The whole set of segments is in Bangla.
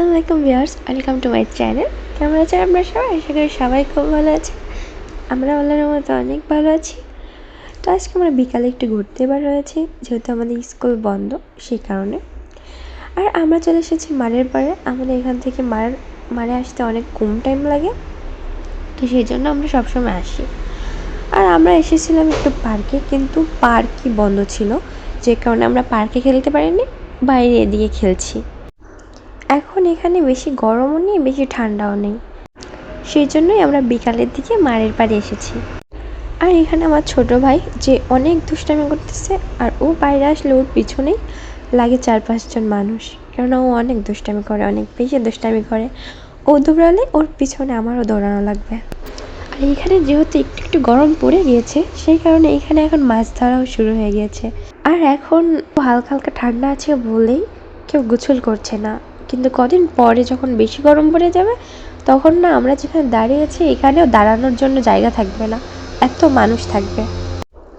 আলাইকুম viewers welcome to my channel কেমন আছেন আপনারা সবাই? আশা করি সবাই খুব ভালো আছে আমরা আল্লাহর মতো অনেক ভালো আছি। তো আজকে আমরা বিকালে একটু ঘুরতে বার হয়েছি যেহেতু আমাদের স্কুল বন্ধ সেই কারণে। আর আমরা চলে এসেছি মারের পাড়ে। আমাদের এখান থেকে মার, মারে আসতে অনেক কম টাইম লাগে। তো সেই জন্য আমরা সবসময় আসি। আর আমরা এসেছিলাম একটু পার্কে, কিন্তু পার্কই বন্ধ ছিল। যে কারণে আমরা পার্কে খেলতে পারিনি, বাইরে এদিকে খেলছি। এখন এখানে বেশি গরমও নেই, বেশি ঠান্ডাও নেই। সেই জন্যই আমরা বিকালের দিকে মারের পাড়ে এসেছি। আর এখানে আমার ছোট ভাই যে অনেক দুষ্টামি করতেছে আর ও বাইরে আসলে ওর পিছনেই লাগে চার পাঁচজন মানুষ। কেননা ও অনেক দুষ্টামি করে, অনেক বেশি দুষ্টামি করে। ও দৌড়ালে ওর পিছনে আমারও দৌড়ানো লাগবে। আর এখানে যেহেতু একটু একটু গরম পড়ে গিয়েছে, সেই কারণে এখানে এখন মাছ ধরাও শুরু হয়ে গিয়েছে। আর এখন হালকা হালকা ঠান্ডা আছে বলেই কেউ গোসল করছে না। কিন্তু কদিন পরে যখন বেশি গরম পড়ে যাবে, তখন না আমরা যেখানে দাঁড়িয়ে আছি, এখানেও দাঁড়ানোর জন্য জায়গা থাকবে না। এত মানুষ থাকবে।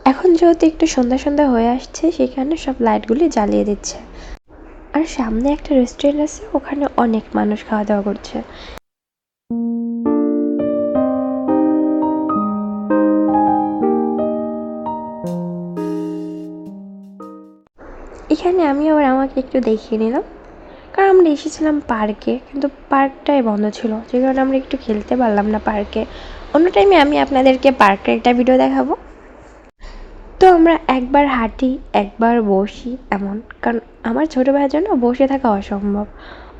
এখন যেহেতু একটু সন্ধ্যা সন্ধ্যা হয়ে আসছে, সেখানে সব লাইটগুলি জ্বালিয়ে দিচ্ছে। আর সামনে একটা রেস্টুরেন্ট আছে, ওখানে অনেক মানুষ খাওয়া দাওয়া করছে। এখানে আমি আবার আমাকে একটু দেখিয়ে নিলাম। কারণ আমরা এসেছিলাম পার্কে, কিন্তু পার্কটাই বন্ধ ছিল, যে কারণে আমরা একটু খেলতে পারলাম না পার্কে। অন্য টাইমে আমি আপনাদেরকে পার্কের একটা ভিডিও দেখাবো। তো আমরা একবার হাঁটি, একবার বসি এমন, কারণ আমার ছোটো ভাইয়ের জন্য বসে থাকা অসম্ভব।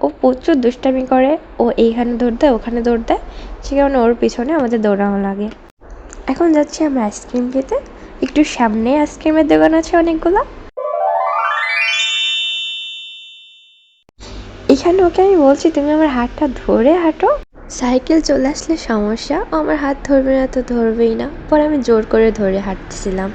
ও প্রচুর দুষ্টামি করে, ও এইখানে দৌড় দেয়, ওখানে দৌড় দেয়, সে কারণে ওর পিছনে আমাদের দৌড়ানো লাগে। এখন যাচ্ছি আমরা আইসক্রিম খেতে। একটু সামনে আইসক্রিমের দোকান আছে অনেকগুলো। এখানে ওকে আমি বলছি, তুমি আমার হাতটা ধরে হাঁটো। সাইকেল চলে আসলে সমস্যা আমার হাত ধরবে না তো ধরবেই না। পরে আমি জোর করে ধরে হাঁটতেছিলাম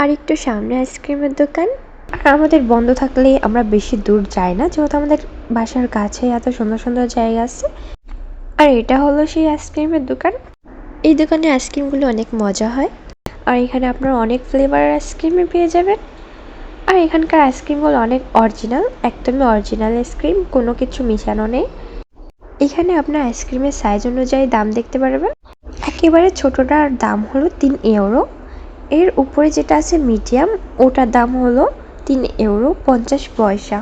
আর একটু সামনে আইসক্রিমের দোকান। আর আমাদের বন্ধ থাকলে আমরা বেশি দূর যাই না, যেহেতু আমাদের বাসার কাছে এত সুন্দর সুন্দর জায়গা আছে। আর এটা হলো সেই আইসক্রিমের দোকান। এই দোকানে আইসক্রিমগুলো অনেক মজা হয়। আর এখানে আপনারা অনেক ফ্লেভারের আইসক্রিমই পেয়ে যাবেন। আর এখানকার আইসক্রিমগুলো অনেক অরিজিনাল একদমই অরিজিনাল আইসক্রিম কোনো কিছু মিশানো নেই। এখানে আপনার আইসক্রিমের সাইজ অনুযায়ী দাম দেখতে পারবেন একেবারে ছোটোটার দাম হলো তিন ইউরো এর উপরে যেটা আছে মিডিয়াম ওটার দাম হলো তিন ইউরো পঞ্চাশ পয়সা।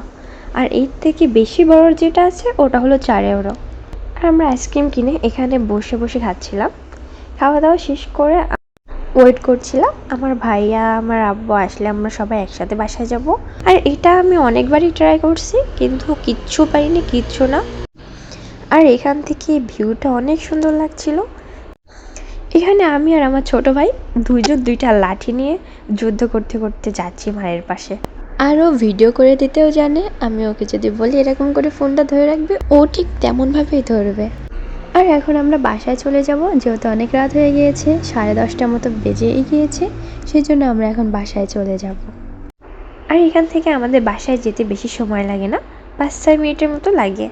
আর এর থেকে বেশি বড় যেটা আছে, ওটা হলো চার ইউরো আর আমরা আইসক্রিম কিনে এখানে বসে বসে খাচ্ছিলাম। খাওয়া দাওয়া শেষ করে ওয়েট করছিলাম। আমার ভাইয়া, আমার আব্বু আসলে আমরা সবাই একসাথে বাসায় যাব। আর এটা আমি অনেকবারই ট্রাই করছি, কিন্তু কিচ্ছু পাইনি, কিচ্ছু না। আর এখান থেকে ভিউটা অনেক সুন্দর লাগছিল। এখানে আমি আর আমার ছোট ভাই দুজন দুইটা লাঠি নিয়ে যুদ্ধ করতে করতে যাচ্ছি মায়ের পাশে। আরও ভিডিও করে দিতেও জানে আমি ওকে যদি বলি এরকম করে ফোনটা ধরে রাখবে, ও ঠিক তেমনভাবেই ধরবে। আর এখন আমরা বাসায় চলে যাব, যেহেতু অনেক রাত হয়ে গিয়েছে, সাড়ে দশটার মতো বেজেই গিয়েছে সেই জন্য আমরা এখন বাসায় চলে যাব। আর এখান থেকে আমাদের বাসায় যেতে বেশি সময় লাগে না, পাঁচ ছয় মিনিটের মতো লাগে।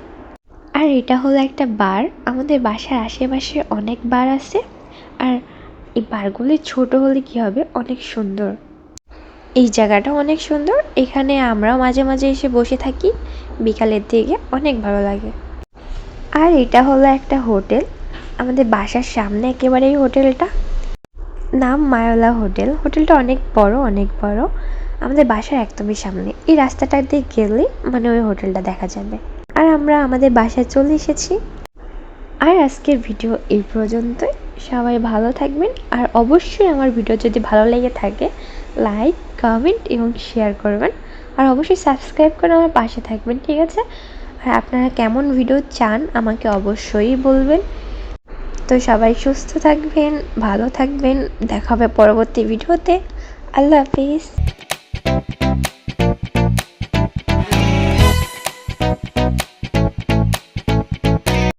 আর এটা হলো একটা বার, আমাদের বাসার আশেপাশে অনেক বার আছে, আর এই বারগুলি ছোট হলে কি হবে? অনেক সুন্দর। এই জায়গাটা অনেক সুন্দর, এখানে আমরাও মাঝে মাঝে এসে বসে থাকি, বিকালের দিকে অনেক ভালো লাগে। আর এটা হলো একটা হোটেল। আমাদের বাসার সামনে একেবারে এই হোটেলটা। নাম মায়োলা হোটেল। হোটেলটা অনেক বড় অনেক বড়। আমাদের বাসার একদমই সামনে। এই রাস্তাটা দিয়ে গেলেই মানে ওই হোটেলটা দেখা যাবে। আর আমরা আমাদের বাসায় চলে এসেছি। আর আজকের ভিডিও এই পর্যন্তই। সবাই ভালো থাকবেন। আর অবশ্যই আমার ভিডিও যদি ভালো লেগে থাকে, লাইক, কমেন্ট এবং শেয়ার করবেন। আর অবশ্যই সাবস্ক্রাইব করে আমার পাশে থাকবেন, ঠিক আছে? আর আপনারা কেমন ভিডিও চান আমাকে অবশ্যই বলবেন। তো সবাই সুস্থ থাকবেন, ভালো থাকবেন। দেখা হবে পরবর্তী ভিডিওতে আল্লাহ হাফিজ।